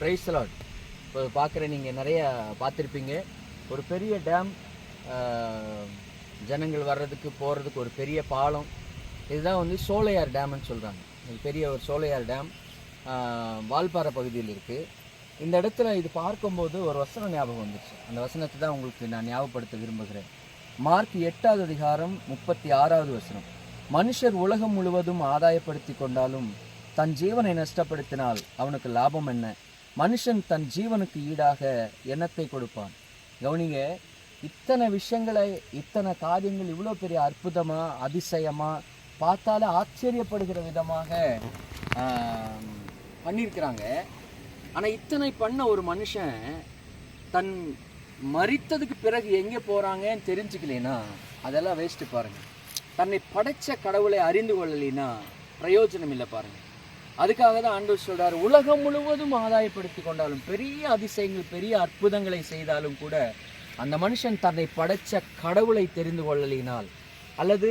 Price lot இப்போ பார்க்குற நீங்கள் நிறைய பார்த்துருப்பீங்க. ஒரு பெரிய டேம் ஜனங்கள் வர்றதுக்கு போகிறதுக்கு ஒரு பெரிய பாலம். இதுதான் வந்து சோலையார் டேம்னு சொல்கிறாங்க இது பெரிய ஒரு சோலையார் டேம் வால்பாறை பகுதியில் இருக்குது இந்த இடத்துல இது பார்க்கும்போது ஒரு வசனம் ஞாபகம் வந்துச்சு. அந்த வசனத்தை தான் உங்களுக்கு நான் ஞாபகப்படுத்த விரும்புகிறேன். மார்க் எட்டாவது அதிகாரம் முப்பத்தி ஆறாவது வசனம். மனுஷர் உலகம் முழுவதும் ஆதாயப்படுத்தி கொண்டாலும் தன் ஜீவனை நஷ்டப்படுத்தினால் அவனுக்கு லாபம் என்ன? மனுஷன் தன் ஜீவனுக்கு ஈடாக எண்ணத்தை கொடுப்பான். கவனிங்க இத்தனை விஷயங்களை இத்தனை காரியங்கள் இவ்வளோ பெரிய அற்புதமாக அதிசயமாக பார்த்தாலே ஆச்சரியப்படுகிற விதமாக பண்ணியிருக்கிறாங்க. ஆனால் இத்தனை பண்ண ஒரு மனுஷன் தன் மறித்ததுக்கு பிறகு எங்கே போகிறாங்கன்னு தெரிஞ்சுக்கலைன்னா அதெல்லாம் வேஸ்ட்டு பாருங்கள் தன்னை படைச்ச கடவுளை அறிந்து கொள்ளலைன்னா பிரயோஜனம் இல்லை பாருங்கள் அதுக்காக தான் ஆண்டவர் சொல்கிறார் உலகம் முழுவதும் ஆதாயப்படுத்தி கொண்டாலும் பெரிய அதிசயங்கள் பெரிய அற்புதங்களை செய்தாலும் கூட அந்த மனுஷன் தன்னை படைச்ச கடவுளை தெரிந்து கொள்ளலினால் அல்லது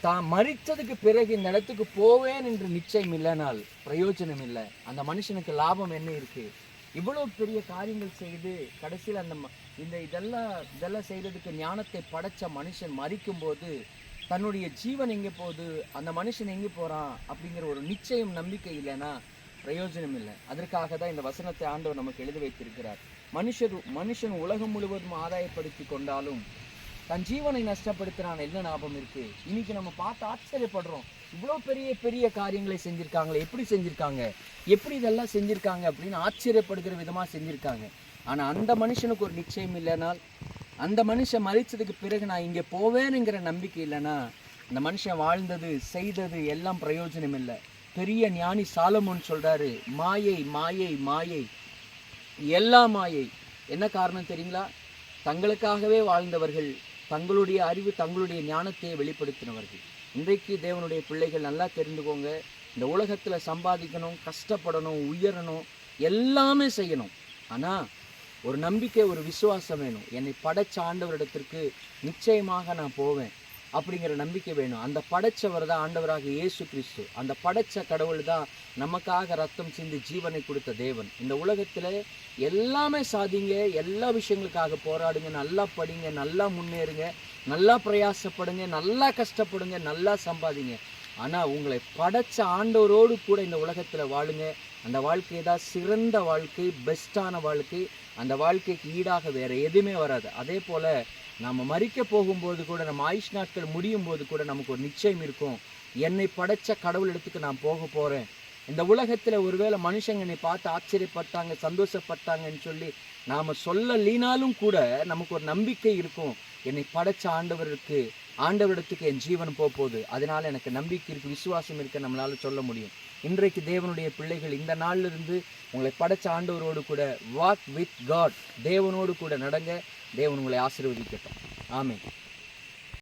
தான் மறித்ததுக்கு பிறகு இந்த இடத்துக்கு போவேன் என்று நிச்சயம் இல்லைனால் பிரயோஜனம் இல்லை. அந்த மனுஷனுக்கு லாபம் என்ன இருக்குது இவ்வளோ பெரிய காரியங்கள் செய்து கடைசியில் அந்த ம- இந்த இதெல்லாம் இதெல்லாம் செய்கிறதுக்கு ஞானத்தை படைச்ச மனுஷன் மறிக்கும்போது தன்னுடைய ஜீவன் எங்கே போகுது அந்த மனுஷன் எங்கே போகிறான் அப்படிங்கிற ஒரு நிச்சயம் நம்பிக்கை இல்லைன்னா பிரயோஜனம் இல்லை. அதற்காக தான் இந்த வசனத்தை ஆண்டவர் நமக்கு எழுதி வைத்திருக்கிறார். மனுஷர் மனுஷன் உலகம் முழுவதும் ஆதாயப்படுத்தி கொண்டாலும் தன் ஜீவனை நஷ்டப்படுத்தினான் என்ன லாபம் இருக்கு. இன்னைக்கு நம்ம பார்த்து ஆச்சரியப்படுறோம். இவ்வளோ பெரிய பெரிய காரியங்களை செஞ்சிருக்காங்களே எப்படி செஞ்சுருக்காங்க? எப்படி இதெல்லாம் செஞ்சுருக்காங்க அப்படின்னு ஆச்சரியப்படுகிற விதமாக செஞ்சுருக்காங்க. ஆனால் அந்த மனுஷனுக்கு ஒரு நிச்சயம் இல்லைனால் அந்த மனுஷன் மறிச்சதுக்கு பிறகு நான் இங்கே போவேனுங்கிற நம்பிக்கை இல்லைன்னா அந்த மனுஷன் வாழ்ந்தது செய்தது எல்லாம் பிரயோஜனம் இல்லை. பெரிய ஞானி சாலமோன் சொல்கிறாரு மாயை மாயை மாயை எல்லா மாயை. என்ன காரணம் தெரியுங்களா? தங்களுக்காகவே வாழ்ந்தவர்கள் தங்களுடைய அறிவு தங்களுடைய ஞானத்தை வெளிப்படுத்தினவர்கள். இன்றைக்கு தேவனுடைய பிள்ளைகள் நல்லா தெரிந்துக்கோங்க. இந்த உலகத்தில் சம்பாதிக்கணும் கஷ்டப்படணும் உயரணும் எல்லாமே செய்யணும். ஆனால் ஒரு நம்பிக்கை ஒரு விசுவாசம் வேணும். என்னை படைச்ச ஆண்டவரிடத்திற்கு நிச்சயமாக நான் போவேன் அப்படிங்கிற நம்பிக்கை வேணும். அந்த படைச்சவர் தான் ஆண்டவராக இயேசு கிறிஸ்து. அந்த படைச்ச கடவுள் தான் நமக்காக ரத்தம் சிந்தி ஜீவனை கொடுத்த தேவன். இந்த உலகத்தில் எல்லாமே சாதிங்க எல்லா விஷயங்களுக்காக போராடுங்க நல்லா படிங்க நல்லா முன்னேறுங்க நல்லா பிரயாசப்படுங்க நல்லா கஷ்டப்படுங்க நல்லா சம்பாதிங்க. ஆனால் உங்களை படைச்ச ஆண்டவரோடு கூட இந்த உலகத்தில் வாழுங்க. அந்த வாழ்க்கை தான் சிறந்த வாழ்க்கை பெஸ்ட்டான வாழ்க்கை. அந்த வாழ்க்கைக்கு ஈடாக வேறு எதுவுமே வராது. அதே போல் நம்ம மறிக்க போகும்போது கூட நம்ம ஆயுஷ் நாட்கள் முடியும் போது கூட நமக்கு ஒரு நிச்சயம் இருக்கும். என்னை படைச்ச கடவுள் இடத்துக்கு நான் போக போகிறேன் இந்த உலகத்தில் ஒருவேளை மனுஷங்க என்னை பார்த்து ஆச்சரியப்பட்டாங்க சந்தோஷப்பட்டாங்கன்னு சொல்லி நாம் சொல்லலினாலும் கூட நமக்கு ஒரு நம்பிக்கை இருக்கும். என்னை படைச்ச ஆண்டவருக்கு ஆண்டவரிடத்துக்கு என் ஜீவன் போக போகுது அதனால் எனக்கு நம்பிக்கை இருக்கு விசுவாசம் இருக்க நம்மளால் சொல்ல முடியும். இன்றைக்கு தேவனுடைய பிள்ளைகள் இந்த நாளிலிருந்து உங்களை படைச்ச ஆண்டவரோடு கூட வாக் வித் காட் தேவனோடு கூட நடங்க. தேவன் உங்களை ஆசீர்வதிக்கட்டும். ஆமே